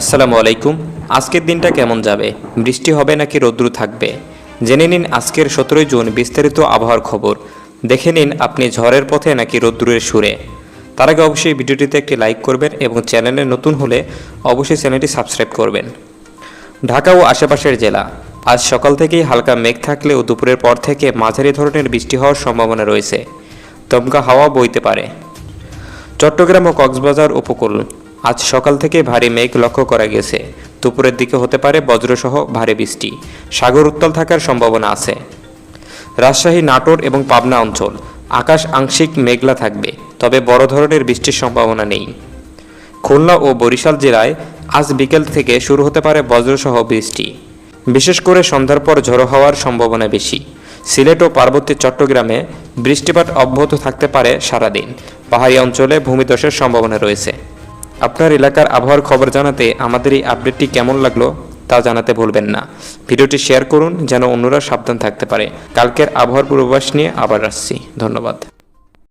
আসসালামু আলাইকুম। আজকের দিনটা কেমন যাবে? বৃষ্টি হবে নাকি রৌদ্র থাকবে? জেনে নিন আজকের সতেরোই জুন বিস্তারিত আবহাওয়ার খবর। দেখে নিন আপনি ঝড়ের পথে নাকি রৌদ্রের সুরে। তার আগে অবশ্যই ভিডিওটিতে একটি লাইক করবেন এবং চ্যানেলে নতুন হলে অবশ্যই চ্যানেলটি সাবস্ক্রাইব করবেন। ঢাকা ও আশেপাশের জেলা। আজ সকাল থেকেই হালকা মেঘ থাকলেও দুপুরের পর থেকে মাঝারি ধরনের বৃষ্টি হওয়ার সম্ভাবনা রয়েছে। দমকা হাওয়া বইতে পারে। চট্টগ্রাম ও কক্সবাজার উপকূল। আজ সকাল থেকে ভারী মেঘ লক্ষ্য করা গেছে। দুপুরের দিকে হতে পারে বজ্রসহ ভারী বৃষ্টি। সাগর উত্তাল থাকার সম্ভাবনা আছে। রাজশাহী, নাটোর এবং পাবনা অঞ্চল, আকাশ আংশিক মেঘলা থাকবে, তবে বড় ধরনের বৃষ্টির সম্ভাবনা নেই। খুলনা ও বরিশাল জেলায় আজ বিকেল থেকে শুরু হতে পারে বজ্রসহ বৃষ্টি। বিশেষ করে সন্ধ্যার পর ঝড়ো হওয়ার সম্ভাবনা বেশি। সিলেট ও পার্বত্য চট্টগ্রামে বৃষ্টিপাত অব্যাহত থাকতে পারে সারাদিন। পাহাড়ি অঞ্চলে ভূমিধসের সম্ভাবনা রয়েছে। আপনার এলাকার আবহাওয়ার খবর জানাতে আমাদের এই আপডেটটি কেমন লাগল তা জানাতে ভুলবেন না। ভিডিওটি শেয়ার করুন যেন অন্যরা সাবধান থাকতে পারে। কালকের আবহাওয়ার পূর্বাভাস নিয়ে আবার আসছি। ধন্যবাদ।